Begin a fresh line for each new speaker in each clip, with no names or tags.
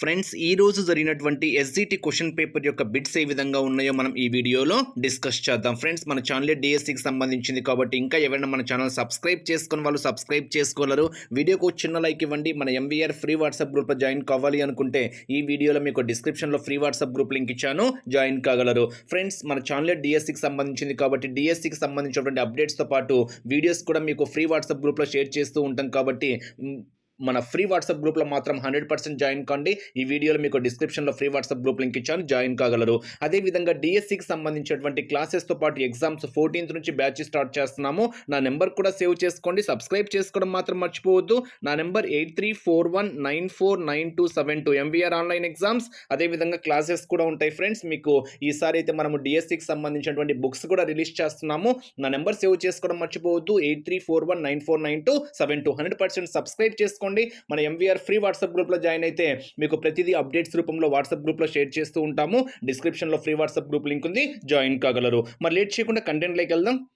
Friends ఈ రోజు జరిగినటువంటి ఎస్జిటి క్వశ్చన్ పేపర్ యొక్క బిట్స్ ఏ విధంగా ఉన్నాయో మనం ఈ వీడియోలో డిస్కస్ చేద్దాం. ఫ్రెండ్స్ మన ఛానల్ డిఎస్సికి సంబంధించింది కాబట్టి ఇంకా ఎవరైనా మన ఛానల్ సబ్స్క్రైబ్ చేసుకుని వాళ్ళు సబ్స్క్రైబ్ చేసుకోగలరు. వీడియోకు ఒక చిన్న లైక్ ఇవ్వండి. మన ఎంవీఆర్ ఫ్రీ వాట్సాప్ గ్రూప్లో జాయిన్ కావాలి అనుకుంటే ఈ వీడియోలో మీకు డిస్క్రిప్షన్లో ఫ్రీ వాట్సాప్ గ్రూప్ లింక్ ఇచ్చాను. జాయిన్ కాగలరు. ఫ్రెండ్స్ మన ఛానల్ డిఎస్సికి సంబంధించింది కాబట్టి డిఎస్సికి సంబంధించినటువంటి అప్డేట్స్తో పాటు వీడియోస్ కూడా మీకు ఫ్రీ వాట్సాప్ గ్రూప్లో షేర్ చేస్తూ ఉంటాం కాబట్టి మన ఫ్రీ వాట్సాప్ గ్రూప్లో మాత్రం హండ్రెడ్ పర్సెంట్ జాయిన్ కండి. ఈ వీడియోలో మీకు డిస్క్రిప్షన్లో ఫ్రీ వాట్సాప్ గ్రూప్ లింక్ ఇచ్చాను జాయిన్ కాగలరు. అదేవిధంగా డిఎస్సికి సంబంధించినటువంటి క్లాసెస్తో పాటు ఎగ్జామ్స్ ఫోర్టీన్త్ నుంచి బ్యాచ్ స్టార్ట్ చేస్తున్నాము. నా నెంబర్ కూడా సేవ్ చేసుకోండి సబ్స్క్రైబ్ చేసుకోవడం మాత్రం మర్చిపోవద్దు. నా number eight three four one nine four nine two seven two MVR online exams అదేవిధంగా క్లాసెస్ కూడా ఉంటాయి ఫ్రెండ్స్ మీకు ఈసారి అయితే మనము డిఎస్సికి సంబంధించినటువంటి బుక్స్ కూడా రిలీజ్ చేస్తున్నాము. నా నెంబర్ సేవ్ చేసుకోవడం మర్చిపోవద్దు. Eight three four one nine four nine two seven two hundred percent subscribe చేసుకోండి. మన ఎంవీఆర్ ఫ్రీ వాట్సాప్ గ్రూప్లో జాయిన్ అయితే మీకు ప్రతిదీ అప్డేట్స్ రూపంలో వాట్సాప్ గ్రూప్లో షేర్ చేస్తూ ఉంటాము. డిస్క్రిప్షన్లో ఫ్రీ వాట్సాప్ గ్రూప్ లింక్ ఉంది. జాయిన్ కాగలరు. మరి లేట్ చేయకుండా కంటెంట్లోకి వెళ్దాం.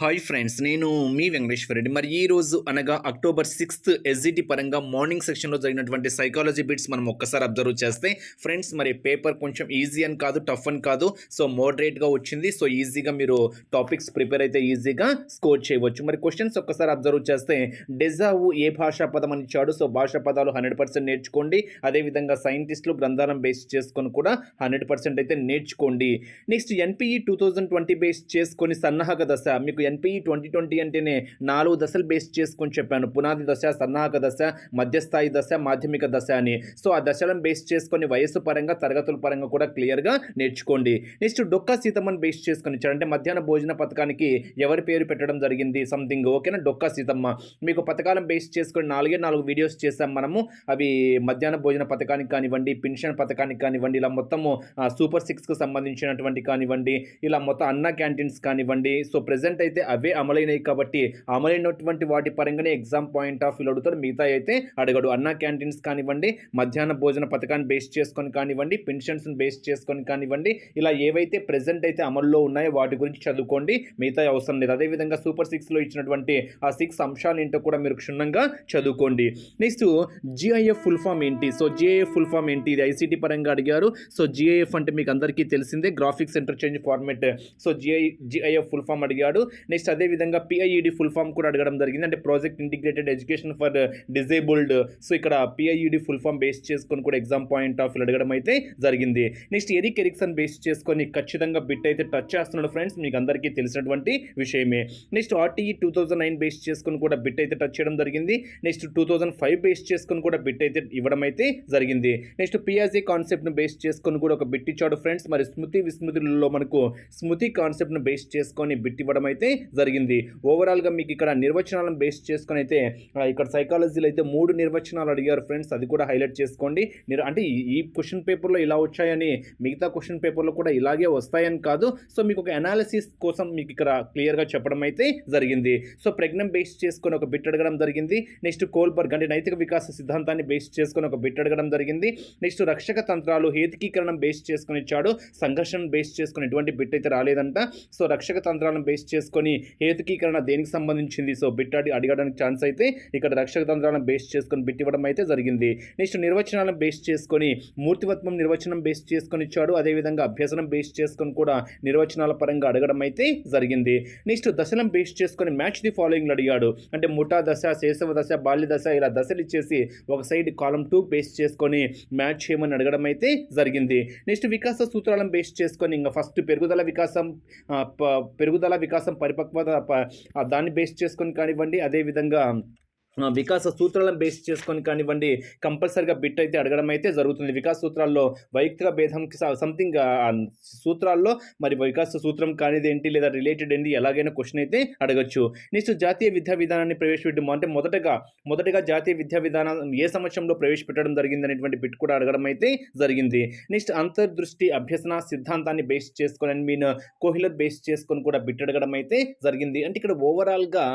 హాయ్ ఫ్రెండ్స్ నేను మీ వెంకటేశ్వరరెడ్డి. మరి ఈ రోజు అనగా అక్టోబర్ సిక్స్త్ ఎస్జిటి పరంగా మార్నింగ్ సెక్షన్లో జరిగినటువంటి సైకాలజీ బిట్స్ మనం ఒక్కసారి అబ్జర్వ్ చేస్తే ఫ్రెండ్స్ మరి పేపర్ కొంచెం ఈజీ అని కాదు టఫ్ అని కాదు. సో మోడరేట్గా వచ్చింది. సో ఈజీగా మీరు టాపిక్స్ ప్రిపేర్ అయితే ఈజీగా స్కోర్ చేయవచ్చు. మరి క్వశ్చన్స్ ఒక్కసారి అబ్జర్వ్ చేస్తే డెజావు ఏ భాషా పదం అని ఇచ్చాడు? సో భాషా పదాలు హండ్రెడ్ పర్సెంట్ నేర్చుకోండి. అదేవిధంగా సైంటిస్టులు గ్రంథాలను బేస్ చేసుకొని కూడా హండ్రెడ్ పర్సెంట్ అయితే నేర్చుకోండి. Next NPE two thousand twenty base చేసుకొని సన్నాహక దశ మీకు ఎన్పిఈ ట్వంటీ ట్వంటీ అంటేనే నాలుగు దశలు బేస్ చేసుకొని చెప్పాను. పునాది దశ సన్నాహక దశ మధ్యస్థాయి దశ మాధ్యమిక దశ అని. సో ఆ దశలను బేస్ చేసుకొని వయస్సు పరంగా తరగతుల పరంగా కూడా క్లియర్గా నేర్చుకోండి. నెక్స్ట్ డొక్కా సీతమ్మని బేస్ చేసుకొని అంటే మధ్యాహ్న భోజన పథకానికి ఎవరి పేరు పెట్టడం జరిగింది? సంథింగ్ ఓకేనా డొక్కా సీతమ్మ. మీకు పథకాలను బేస్ చేసుకొని నాలుగే నాలుగు వీడియోస్ చేసాం మనము. అవి మధ్యాహ్న భోజన పథకానికి కానివ్వండి పెన్షన్ పథకానికి కానివ్వండి ఇలా మొత్తము సూపర్ సిక్స్కి సంబంధించినటువంటి కానివ్వండి ఇలా మొత్తం అన్న క్యాంటీన్స్ కానివ్వండి. సో ప్రజెంట్ అయితే అవే అమలైనవి కాబట్టి అమలైనటువంటి వాటి పరంగానే ఎగ్జామ్ పాయింట్ ఆఫ్ వ్యూలో అడుగుతారు. మిగతా అయితే అడగడు. అన్న క్యాంటీన్స్ కానివ్వండి మధ్యాహ్న భోజన పథకాన్ని బేస్ చేసుకొని కానివ్వండి పెన్షన్స్ని బేస్ చేసుకొని కానివ్వండి ఇలా ఏవైతే ప్రెసెంట్ అయితే అమల్లో ఉన్నాయో వాటి గురించి చదువుకోండి. మిగతా అవసరం లేదు. అదేవిధంగా సూపర్ సిక్స్లో ఇచ్చినటువంటి ఆ సిక్స్ అంశాలు ఏంటో కూడా మీరు క్షుణ్ణంగా చదువుకోండి. నెక్స్ట్ జిఐఎఫ్ ఫుల్ ఫామ్ ఏంటి? సో జిఐఎఫ్ ఫుల్ ఫామ్ ఏంటి? ఇది ఐసీటీ పరంగా అడిగారు. సో జిఐఎఫ్ అంటే మీకు అందరికీ తెలిసిందే. Graphics interchange format so GI GIF full form అడిగాడు నెక్స్ట్ అదేవిధంగా పిఐఈడి ఫుల్ ఫామ్ కూడా అడగడం జరిగింది. అంటే project integrated education for disabled so ఇక్కడ పిఐఈడి ఫుల్ ఫామ్ బేస్ చేసుకొని కూడా ఎగ్జామ్ పాయింట్ ఆఫ్ అడగడం అయితే జరిగింది. నెక్స్ట్ ఎరిక్ ఎరిక్సన్ బేస్ చేసుకొని ఖచ్చితంగా బిట్ అయితే టచ్ చేస్తున్నాడు ఫ్రెండ్స్ మీకు అందరికీ తెలిసినటువంటి విషయమే. Next RTE two thousand nine base చేసుకొని కూడా బిట్ అయితే టచ్ చేయడం జరిగింది. Next two thousand five base చేసుకొని కూడా బిట్ అయితే ఇవ్వడం అయితే జరిగింది. నెక్స్ట్ పియాజీ కాన్సెప్ట్ను బేస్ చేసుకొని కూడా ఒక బిట్ ఇచ్చాడు ఫ్రెండ్స్ మరి స్మృతి విస్మృతిలో మనకు స్మృతి కాన్సెప్ట్ను బేస్ చేసుకొని బిట్ ఇవ్వడం అయితే జరిగింది. ఓవరాల్గా మీకు ఇక్కడ నిర్వచనాలను బేస్ చేసుకొని అయితే ఇక్కడ సైకాలజీలో అయితే మూడు నిర్వచనాలు అడిగారు ఫ్రెండ్స్ అది కూడా హైలైట్ చేసుకోండి. మీరు అంటే ఈ- క్వశ్చన్ పేపర్లో ఇలా వచ్చాయని మిగతా క్వశ్చన్ పేపర్లో కూడా ఇలాగే వస్తాయని కాదు. సో మీకు ఒక అనాలిసిస్ కోసం మీకు ఇక్కడ క్లియర్గా చెప్పడం అయితే జరిగింది. సో ప్రెగ్నెంట్ బేస్ చేసుకొని ఒక బిట్ అడగడం జరిగింది. నెక్స్ట్ కోల్బర్గ్ అంటే నైతిక వికాస సిద్ధాంతాన్ని బేస్ చేసుకొని ఒక బిట్ అడగడం జరిగింది. నెక్స్ట్ రక్షక తంత్రాలు హేతికీకరణం బేస్ చేసుకొని ఇచ్చాడు. సంఘర్షణ బేస్ చేసుకుని ఎటువంటి బిట్ అయితే రాలేదంట. సో రక్షక తంత్రాలను బేస్ చేసుకుని హేతుకీకరణ దేనికి సంబంధించింది? సో బిట్ అడి అడగడానికి ఛాన్స్ అయితే ఇక్కడ రక్షక తంత్రాలను బేస్ చేసుకొని బిట్ ఇవ్వడం అయితే జరిగింది. నెక్స్ట్ నిర్వచనాలను బేస్ చేసుకొని మూర్తివత్వం నిర్వచనం బేస్ చేసుకొని ఇచ్చాడు. అదేవిధంగా అభ్యసనం బేస్ చేసుకొని కూడా నిర్వచనాల పరంగా అడగడం అయితే జరిగింది. నెక్స్ట్ దశలను బేస్ చేసుకొని మ్యాచ్ ది ఫాలోయింగ్ అడిగాడు. అంటే ముఠా దశ శేషవ దశ బాల్య దశ ఇలా దశలు ఇచ్చేసి ఒక సైడ్ కాలం టూ బేస్ చేసుకొని మ్యాచ్ చేయమని అడగడం అయితే జరిగింది. నెక్స్ట్ వికాస సూత్రాలను బేస్ చేసుకొని ఇంకా ఫస్ట్ పెరుగుదల వికాసం పెరుగుదల వికాసం పరిపక్వత ఆ, దాన్ని బేస్ చేసుకొని కానివ్వండి. అదేవిధంగా వికాస సూత్రాలను బేస్ చేసుకొని కానివ్వండి కంపల్సరిగా బిట్ అయితే అడగడం అయితే జరుగుతుంది. వికాస సూత్రాల్లో వైయక్తిక భేదంకి సంథింగ్ సూత్రాల్లో మరి వికాస సూత్రం కానిది ఏంటి లేదా రిలేటెడ్ ఏంటి ఎలాగైనా క్వశ్చన్ అయితే అడగచ్చు. నెక్స్ట్ జాతీయ విద్యా విధానాన్ని ప్రవేశపెట్టడం అంటే మొదటగా మొదటగా జాతీయ విద్యా విధానం ఏ సంవత్సరంలో ప్రవేశపెట్టడం జరిగింది అనేటువంటి బిట్ కూడా అడగడం అయితే జరిగింది. నెక్స్ట్ అంతర్దృష్టి అభ్యసన సిద్ధాంతాన్ని బేస్ చేసుకొని అండ్ మీన్ కోహిలత్ బేస్ చేసుకొని కూడా బిట్ అడగడం అయితే జరిగింది. అంటే ఇక్కడ ఓవరాల్గా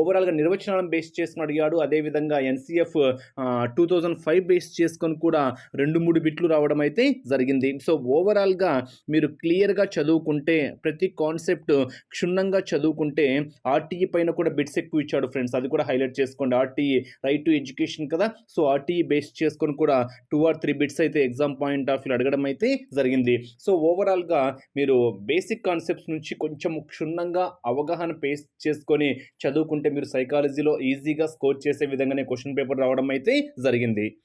ఓవరాల్గా నిర్వచనాలను బేస్ చేసుకుని అడిగాడు అయ్యాడు అదేవిధంగా NCF two thousand five base చేసుకొని కూడా రెండు మూడు బిట్లు రావడం అయితే జరిగింది. సో ఓవరాల్గా మీరు క్లియర్గా చదువుకుంటే ప్రతి కాన్సెప్ట్ క్షుణ్ణంగా చదువుకుంటే ఆర్టీఈ పైన కూడా బిట్స్ ఎక్కువ ఇచ్చాడు ఫ్రెండ్స్. అది కూడా హైలైట్ చేసుకోండి. ఆర్టీఈ రైట్ టు ఎడ్యుకేషన్ కదా. సో ఆర్టీఈ బేస్ చేసుకొని కూడా టూ ఆర్ త్రీ బిట్స్ అయితే ఎగ్జామ్ పాయింట్ ఆఫ్ వ్యూ అడగడం అయితే జరిగింది. సో ఓవరాల్గా మీరు బేసిక్ కాన్సెప్ట్స్ నుంచి కొంచెం క్షుణ్ణంగా అవగాహన పేస్ చేసుకొని చదువుకుంటే మీరు సైకాలజీలో ఈజీగా స్కోర్ చేసే విధంగానే క్వశ్చన్ పేపర్ రావడం అయితే జరిగింది.